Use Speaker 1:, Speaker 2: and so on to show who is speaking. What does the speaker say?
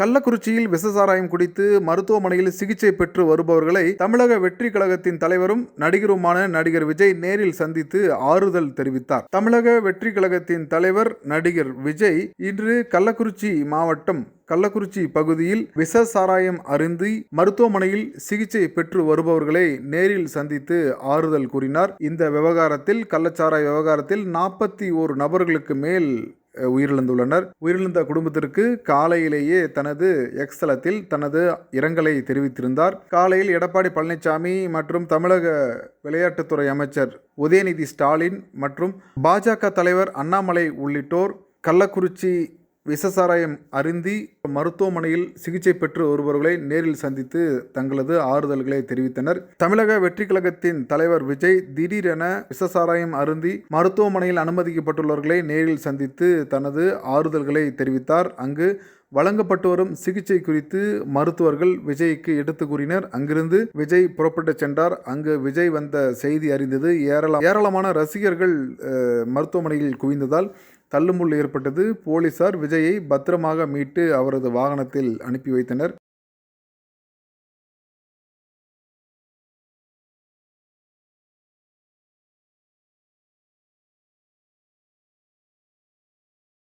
Speaker 1: கள்ளக்குறிச்சியில் விசசாராயம் குடித்து மருத்துவமனையில் சிகிச்சை பெற்று வருபவர்களை தமிழக வெற்றி கழகத்தின் தலைவரும் நடிகருமான நடிகர் விஜய் நேரில் சந்தித்து ஆறுதல் தெரிவித்தார். தமிழக வெற்றி கழகத்தின் தலைவர் நடிகர் விஜய் இன்று கள்ளக்குறிச்சி மாவட்டம் கள்ளக்குறிச்சி பகுதியில் விஷ சாராயம் அருந்தி மருத்துவமனையில் சிகிச்சை பெற்று வருபவர்களை நேரில் சந்தித்து ஆறுதல் கூறினார். இந்த விவகாரத்தில் கள்ளச்சாராய விவகாரத்தில் நாற்பத்தி ஓரு நபர்களுக்கு மேல் உயிரிழந்துள்ளனர். உயிரிழந்த குடும்பத்திற்கு காலையிலேயே தனது எக்ஸ் தளத்தில் தனது இரங்கலை தெரிவித்திருந்தார். காலையில் எடப்பாடி பழனிசாமி மற்றும் தமிழக விளையாட்டுத்துறை அமைச்சர் உதயநிதி ஸ்டாலின் மற்றும் பாஜக தலைவர் அண்ணாமலை உள்ளிட்டோர் கள்ளக்குறிச்சி விசசாராயம் அருந்தி மருத்துவமனையில் சிகிச்சை பெற்று வருபவர்களை நேரில் சந்தித்து தங்களது ஆறுதல்களை தெரிவித்தனர். தமிழக வெற்றி கழகத்தின் தலைவர் விஜய் திடீரென விசசாராயம் அருந்தி மருத்துவமனையில் அனுமதிக்கப்பட்டுள்ளவர்களை நேரில் சந்தித்து தனது ஆறுதல்களை தெரிவித்தார். அங்கு வழங்கப்பட்டு வரும் சிகிச்சை குறித்து மருத்துவர்கள் விஜய்க்கு எடுத்து கூறினர். அங்கிருந்து விஜய் புறப்பட்டு சென்றார். அங்கு விஜய் வந்த செய்தி அறிந்தது ஏராளம் ஏராளமான ரசிகர்கள் மருத்துவமனையில் குவிந்ததால் தள்ளுமுள் ஏற்பட்டது. போலீசார் விஜயை பத்திரமாக மீட்டு அவரது வாகனத்தில் அனுப்பி வைத்தனர்.